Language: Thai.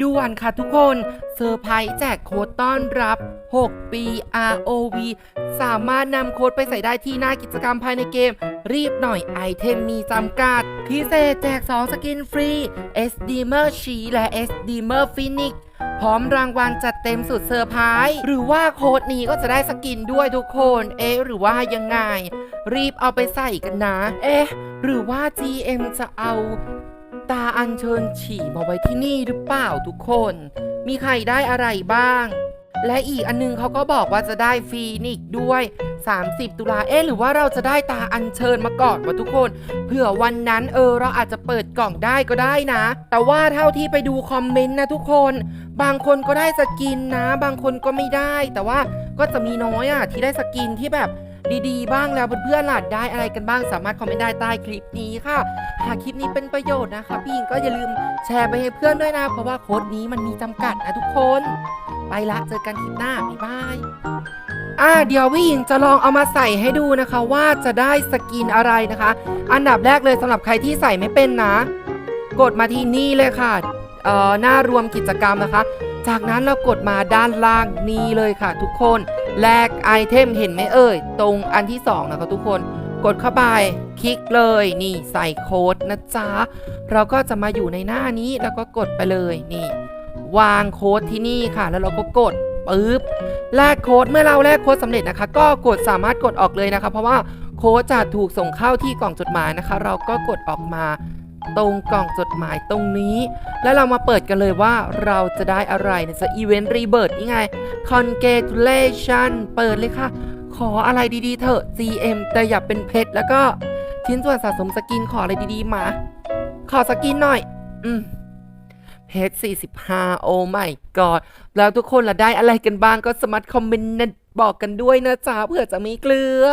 ด่วนค่ะทุกคนเซอร์ไพรส์แจกโค้ดต้อนรับ 6 ปี ROV สามารถนำโค้ดไปใส่ได้ที่หน้ากิจกรรมภายในเกม รีบหน่อยไอเทมมีจำกัด พิเศษแจก 2 สกินฟรี SD m e r ชีและ SD m e r Phoenix พร้อมรางวัลจัดเต็มสุดเซอร์ไพรส์หรือว่าโค้ดนี้ก็จะได้สกินด้วยทุกคน เอ๊หรือว่ายังไง รีบเอาไปใส่กันนะ เอ๊หรือว่า GM จะเอา ตาอัญเชิญฉี่มาไว้ที่นี่หรือเปล่าทุกคน มีใครได้อะไรบ้าง และอีกอันนึงเขาก็บอกว่าจะได้ฟีนิกด้วย 30 ตุลาเอ๊ะหรือว่าเราจะได้ตาอัญเชิญมาก่อนวะทุกคนเผื่อวันนั้นเออเราอาจจะเปิดกล่องได้ก็ได้นะ แต่ว่าเท่าที่ไปดูคอมเมนต์นะทุกคน บางคนก็ได้สกินนะ บางคนก็ไม่ได้ แต่ว่าก็จะมีน้อยอะที่ได้สกินที่แบบ ดีๆ บ้างแล้วเพื่อนๆหลาดได้อะไรกันบ้างสามารถคอมเมนต์ได้ใต้คลิปนี้ค่ะ หากคลิปนี้เป็นประโยชน์นะคะพี่หญิงก็อย่าลืมแชร์ไปให้เพื่อนด้วยนะ เพราะว่าโค้ดนี้มันมีจำกัดนะทุกคน ไปละเจอกันคลิปหน้าบ๊ายบายอ่าเดี๋ยวพี่หญิงจะลองเอามาใส่ให้ดูนะคะ ว่าจะได้สกินอะไรนะคะ อันดับแรกเลยสำหรับใครที่ใส่ไม่เป็นนะ กดมาที่นี่เลยค่ะเอ่อหน้ารวมกิจกรรมนะคะ จากนั้นเรากดมาด้านล่างนี้เลยค่ะ ทุกคน แลกไอเทมเห็นไหมเอ่ย ตรงอันที่สองนะคะทุกคน กดเข้าไป คลิกเลยนี่ใส่โค้ดนะจ๊ะ เราก็จะมาอยู่ในหน้านี้แล้วก็กดไปเลยนี่ วางโค้ดที่นี่ค่ะ แล้วเราก็กดปึ๊บแลกโค้ดเมื่อเราแลกโค้ดสำเร็จนะคะ ก็กดสามารถกดออกเลยนะคะ เพราะว่าโค้ดจะถูกส่งเข้าที่กล่องจดหมายนะคะ เราก็กดออกมา ตรงกล่องจดหมายตรงนี้ แล้วเรามาเปิดกันเลยว่าเราจะได้อะไรในสอีเวนต์รีเบิร์ดนี่ไง congratulation เปิดเลยค่ะ ขออะไรดีๆเถอะ GM แต่อย่าเป็นเพชรแล้วก็ชิ้นส่วนสะสมสกินขออะไรดีๆมา ขอสกินหน่อย อืมเพชร45 โอ้ my god แล้วทุกคนละได้อะไรกันบ้างก็สมัครคอมเมนต์บอกกันด้วยนะจ๊ะเผื่อจะมีเกลือ